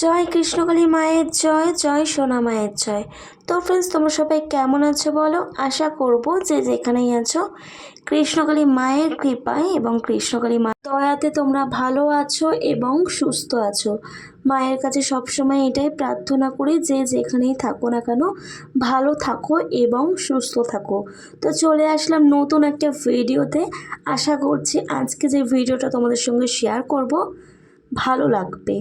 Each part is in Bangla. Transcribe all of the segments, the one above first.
জয় কৃষ্ণকালী মায়ের জয় জয় সোনা মায়ের জয়। তো ফ্রেন্ডস তোমরা সবাই কেমন আছো বলো? আশা করব যে যেখানেই আছো, কৃষ্ণকালী মায়ের কৃপায় এবং কৃষ্ণকালী মা দয়াতে তোমরা ভালো আছো এবং সুস্থ আছো। মায়ের কাছে সবসময় এটাই প্রার্থনা করি যে যেখানেই থাকো না কেন, ভালো থাকো এবং সুস্থ থাকো। তো চলে আসলাম নতুন একটা ভিডিওতে। আশা করছি আজকে যে ভিডিওটা তোমাদের সঙ্গে শেয়ার করব, ভালো লাগবে।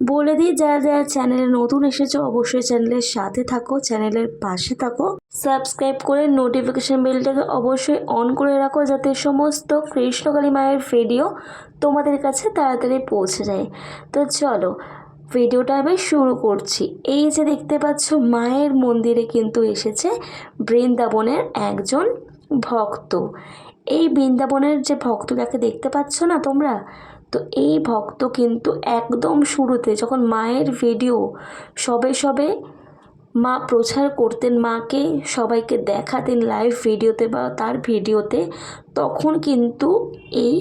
বলে দিই, যারা যারা চ্যানেলে নতুন এসেছ, অবশ্যই চ্যানেলের সাথে থাকো চ্যানেলের পাশে থাকো। সাবস্ক্রাইব করে নোটিফিকেশান বেলটাকে অবশ্যই অন করে রাখো, যাতে সমস্ত কৃষ্ণকালী মায়ের ভিডিও তোমাদের কাছে তাড়াতাড়ি পৌঁছে যায়। তো চলো ভিডিওটা আমি শুরু করছি। এই যে দেখতে পাচ্ছ, মায়ের মন্দিরে কিন্তু এসেছে বৃন্দাবনের একজন ভক্ত। এই বৃন্দাবনের যে ভক্তটাকে দেখতে পাচ্ছ না তোমরা তো এই ভক্ত কিন্তু একদম শুরুতে যখন মায়ের ভিডিও সবে সবে মা প্রচার করতেন, মাকে সবাইকে দেখাতেন লাইভ ভিডিওতে বা তার ভিডিওতে তখন কিন্তু এই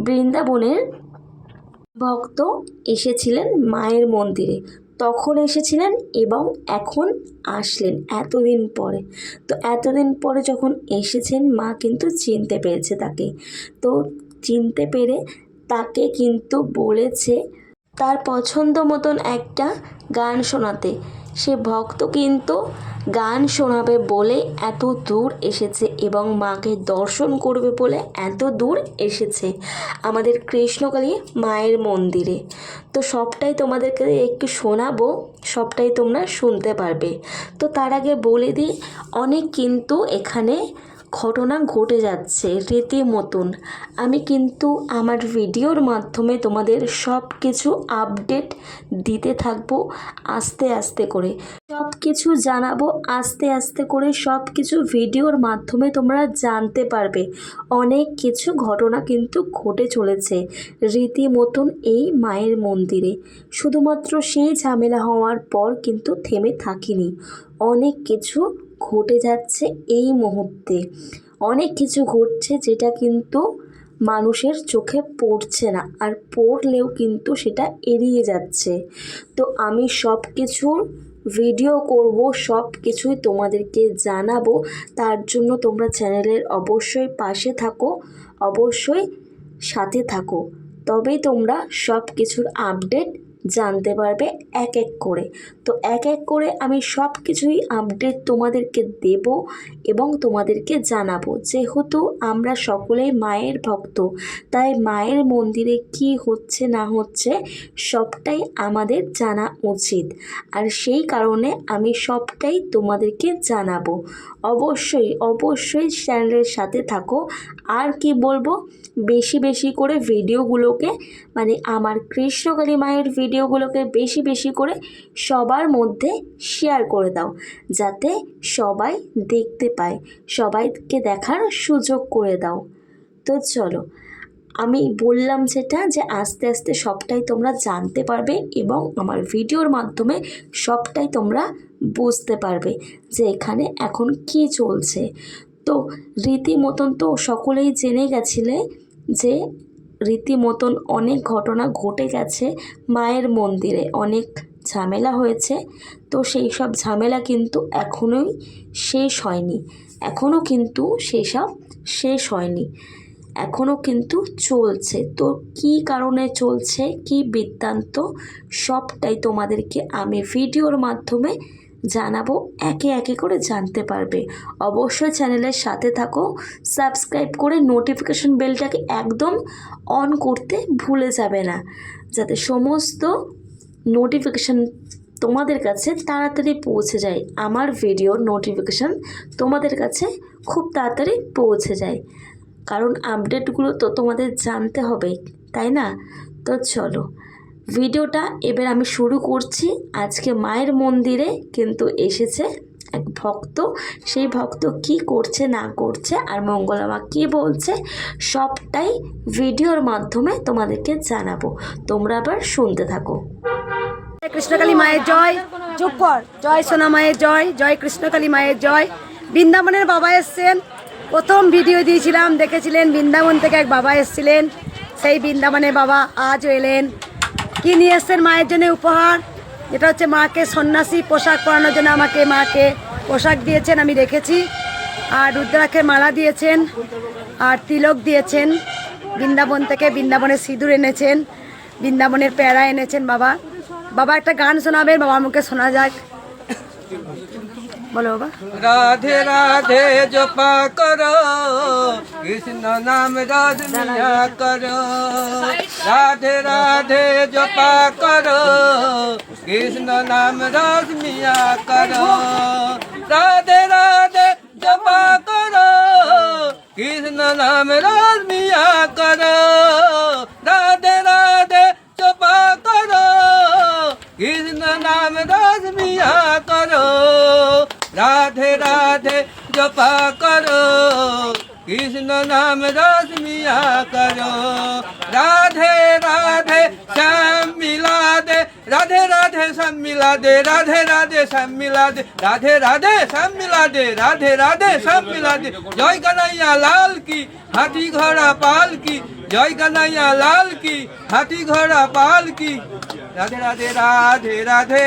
বৃন্দাবনের ভক্ত এসেছিলেন মায়ের মন্দিরে। তখন এসেছিলেন এবং এখন আসলেন এতদিন পরে। তো এতদিন পরে যখন এসেছেন, মা কিন্তু চিনতে পেরেছে তাকে। তো চিনতে পেরে তাকে কিন্তু বলেছে তার পছন্দ মতন একটা গান শোনাতে। সে ভক্ত কিন্তু গান শোনাবে বলে এত দূর এসেছে এবং মাকে দর্শন করবে বলে এত দূর এসেছে আমাদের কৃষ্ণকালী মায়ের মন্দিরে। তো সবটাই তোমাদেরকে একটু শোনাবো, সবটাই তোমরা শুনতে পারবে। তো তার আগে বলে দিই, অনেক কিন্তু এখানে ঘটনা ঘটে যাচ্ছে রীতি মতন আমি কিন্তু আমার ভিডিওর মাধ্যমে তোমাদের সব কিছু আপডেট দিতে থাকব আস্তে আস্তে করে। সব কিছু জানাব আস্তে আস্তে করে সব কিছু ভিডিওর মাধ্যমে তোমরা জানতে পারবে। অনেক কিছু ঘটনা কিন্তু ঘটে চলেছে রীতি মতন এই মায়ের মন্দিরে। শুধুমাত্র সেই ঝামেলা হওয়ার পর কিন্তু থেমে থাকিনি। অনেক কিছু ঘটে যাচ্ছে এই মুহূর্তে। অনেক কিছু ঘটছে যেটা কিন্তু মানুষের চোখে পড়ছে না, আর পড়লেও কিন্তু সেটা এড়িয়ে যাচ্ছে। তো আমি সব কিছুর ভিডিও করব সব কিছুই তোমাদেরকে জানাব। তার জন্য তোমরা চ্যানেলের অবশ্যই পাশে থাকো, অবশ্যই সাথে থাকো। তবেই তোমরা সব কিছুর আপডেট জানতে পারবে এক এক করে। তো এক এক করে আমি সব কিছুই আপডেট তোমাদেরকে দেব এবং তোমাদেরকে জানাব। যেহেতু আমরা সকলেই মায়ের ভক্ত, তাই মায়ের মন্দিরে কি হচ্ছে না হচ্ছে সবটাই আমাদের জানা উচিত। আর সেই কারণে আমি সবটাই তোমাদেরকে জানাব। অবশ্যই অবশ্যই চ্যানেলের সাথে থাকো। আর কি বলব? বেশি বেশি করে ভিডিওগুলোকে মানে আমার কৃষ্ণকালী মায়ের ভিডিওগুলোকে বেশি বেশি করে সবার মধ্যে শেয়ার করে দাও, যাতে সবাই দেখতে পায়, সবাইকে দেখার সুযোগ করে দাও। তো চলো, আমি বললাম যেটা যে আস্তে আস্তে সবটাই তোমরা জানতে পারবে এবং আমার ভিডিওর মাধ্যমে সবটাই তোমরা বুঝতে পারবে যে এখানে এখন কি চলছে। তো রীতিমতন তো সকলেই জেনে গেছিলে যে রীতিমতন অনেক ঘটনা ঘটে গেছে মায়ের মন্দিরে, অনেক ঝামেলা হয়েছে। তো সেই সব ঝামেলা কিন্তু এখনোই শেষ হয়নি। এখনও কিন্তু সেসব শেষ হয়নি। এখনও কিন্তু চলছে। তো কী কারণে চলছে, কী বৃত্তান্ত, সবটাই তোমাদেরকে আমি ভিডিওর মাধ্যমে জানাব একে একে করে জানতে পারবে। অবশ্যই চ্যানেলের সাথে থাকো, সাবস্ক্রাইব করে নোটিফিকেশন বেলটাকে একদম অন করতে ভুলে যাবে না। যাতে সমস্ত নোটিফিকেশান তোমাদের কাছে তাড়াতাড়ি পৌঁছে যায়। আমার ভিডিওর নোটিফিকেশান তোমাদের কাছে খুব তাড়াতাড়ি পৌঁছে যায়। কারণ আপডেটগুলো তো তোমাদের জানতে হবে, তাই না? তো চলো। ভিডিওটা এবার আমি শুরু করছি। আজকে মায়ের মন্দিরে কিন্তু এসেছে এক ভক্ত। সেই ভক্ত কি করছে, না করছে আর মঙ্গলামা কি বলছে, সবটাই ভিডিওর মাধ্যমে তোমাদেরকে জানাব। তোমরা আবার শুনতে থাকো। কৃষ্ণকালী মায়ের জয়। চুপ কর। জয় সোনা মায়ের জয়। জয় কৃষ্ণকালী মায়ের জয়। বৃন্দাবনের বাবা এসছেন। প্রথম ভিডিও দিয়েছিলাম, দেখেছিলেন বৃন্দাবন থেকে এক বাবা এসছিলেন। সেই বৃন্দাবনের বাবা আজও এলেন। কি নিয়ে এসছেন মায়ের জন্য উপহার। যেটা হচ্ছে মাকে সন্ন্যাসী, পোশাক পরানোর জন্য আমাকে মাকে পোশাক দিয়েছেন, আমি রেখেছি। আর রুদ্রাকে মালা দিয়েছেন, আর তিলক দিয়েছেন। বৃন্দাবন থেকে বৃন্দাবনের সিঁদুর এনেছেন, বৃন্দাবনের প্যারা এনেছেন বাবা। বাবা একটা গান শোনাবেন, বাবার মুখে শোনা যাক। बोलो बाबा राधे राधे जपा करो, कृष्ण नाम राधनिया करो। राधे राधे जपा करो, कृष्ण नाम राधनिया करो। राधे राधे जपा करो, कृष्ण नाम राधनिया करो। राधे राधे जपा करो, कृष्ण नाम राधनिया करो। রাধে রাধে, জপা করো। কৃষ্ণ নাম রস মিয়া করো রাধে রাধে শ্যাম মিলা দে রাধে রাধে শ্যাম মিলা দে রাধে রাধে শ্যাম মিলা দে রাধে রাধে শ্যাম মিলা দে রাধে রাধে শ্যাম মিলা দে জয় কানাইয়া লাল কি, হাতি ঘোড়া পাল কি? জয় কানাইয়া লাল কি, হাতি ঘোড়া পাল কি? রাধে রাধে রাধে রাধে।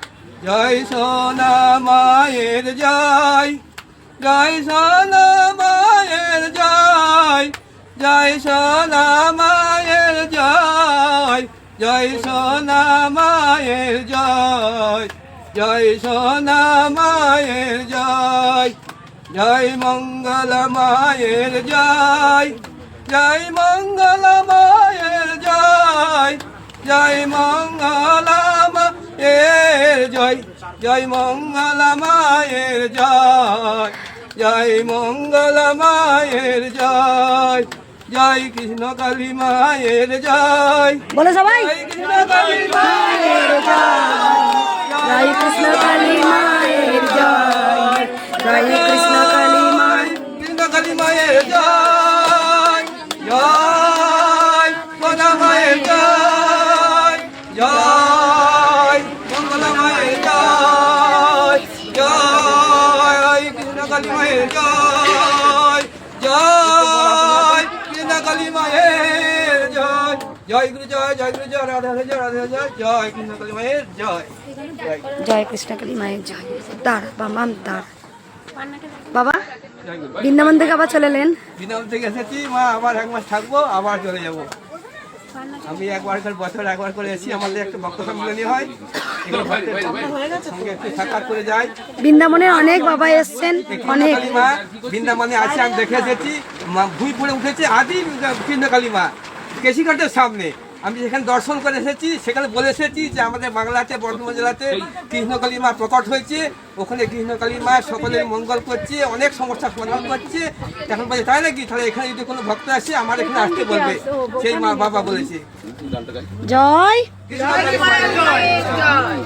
জয় সোনা মায়ের জয় জয় সোনা মায়ের জয় জয় সোনা মায়ের জয় জয় সোনা মায়ের জয় জয় সোনা মায়ের জয় জয় মঙ্গল মায়ের জয় জয় মঙ্গল মায়ের জয় জয় মঙ্গল মায়ের জয় জয় মঙ্গল মায়ের জয় জয় মঙ্গল মায়ের জয় জয় কৃষ্ণ কালী মায়ের জয়। বলো সবাই। কৃষ্ণ কালী মায়ের জয় কৃষ্ণ কালী মায়ের জয় জয় কৃষ্ণ জয় গুরু জয় জয় গুরু জয় রাধা রাধা জয় রাধা জয় জয় কৃষ্ণ কালী মায়ের জয়। জয় কৃষ্ণ কালী মায়ের জয়। দাঁড়া বাবা দাঁড়া। বাবা বৃন্দাবন থেকে আবার চলে এলেন? বিনাম থেকে এসেছি মা আবার এক মাস থাকব আবার চলে যাব। আমি একবার করে বছর একবার করে এসেছি আমাদের একটা ভক্ত সম্মেলনী হয়। করে যাই। বৃন্দাবনের অনেক বাবা এসছেন অনেক। মা বৃন্দাবনে আছে আমি দেখে এসেছি। মা ভুই পড়ে উঠেছে আদি কৃষ্ণকালী মা। কেশিঘাটের সামনে। আমি যেখানে দর্শন করে এসেছি সেখানে বলে এসেছি যে আমাদের বাংলাতে বর্ধমান জেলাতে কৃষ্ণকালী মা প্রকট হয়েছে। ওখানে কৃষ্ণকালী মা সকলের মঙ্গল করছে অনেক সমস্যার সমাধান করছে। এখন বলে তাই নাকি? তাহলে এখানে যদি কোনো ভক্ত আসে আমার এখানে আসতে বলবে। সেই মা বাবা বলেছে। জয়! কৃষ্ণকালী মায়ের জয়।